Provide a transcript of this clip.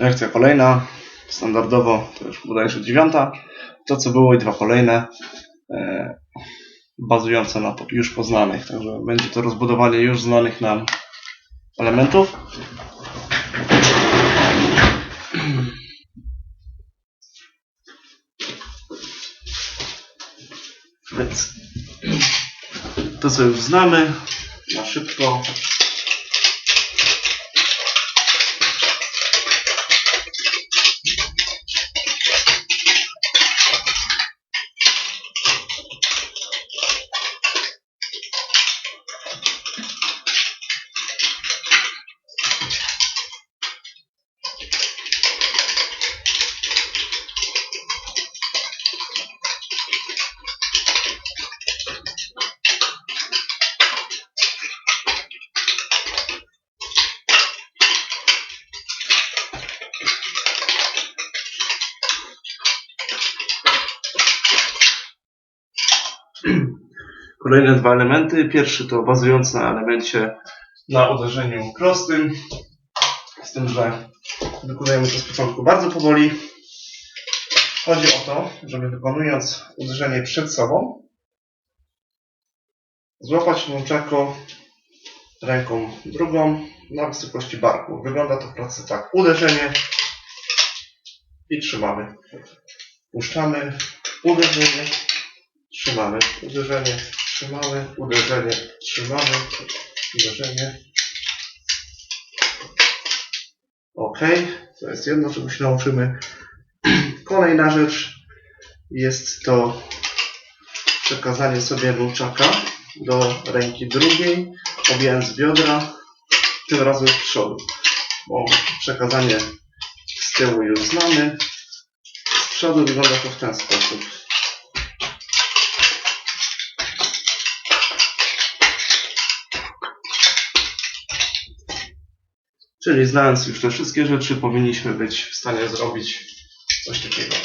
Lekcja kolejna. Standardowo to już bodajże dziewiąta. To co było i dwa kolejne. E, bazujące na już poznanych. Także będzie to rozbudowanie już znanych nam elementów. Więc to co już znamy na szybko. Kolejne dwa elementy. Pierwszy to bazujący na elemencie na uderzeniu prostym. Z tym, że wykonujemy to z początku bardzo powoli. Chodzi o to, żeby wykonując uderzenie przed sobą, złapać nunchako ręką drugą na wysokości barku. Wygląda to w praktyce tak. Uderzenie i trzymamy. Puszczamy, uderzenie, trzymamy, uderzenie, trzymamy, uderzenie, trzymamy, uderzenie. Ok, to jest jedno, czego się nauczymy. Kolejna rzecz jest to przekazanie sobie nunchaka do ręki drugiej, obijając biodra, tym razem z przodu. Bo przekazanie z tyłu już znamy. Z przodu wygląda to w ten sposób. Czyli znając już te wszystkie rzeczy, powinniśmy być w stanie zrobić coś takiego.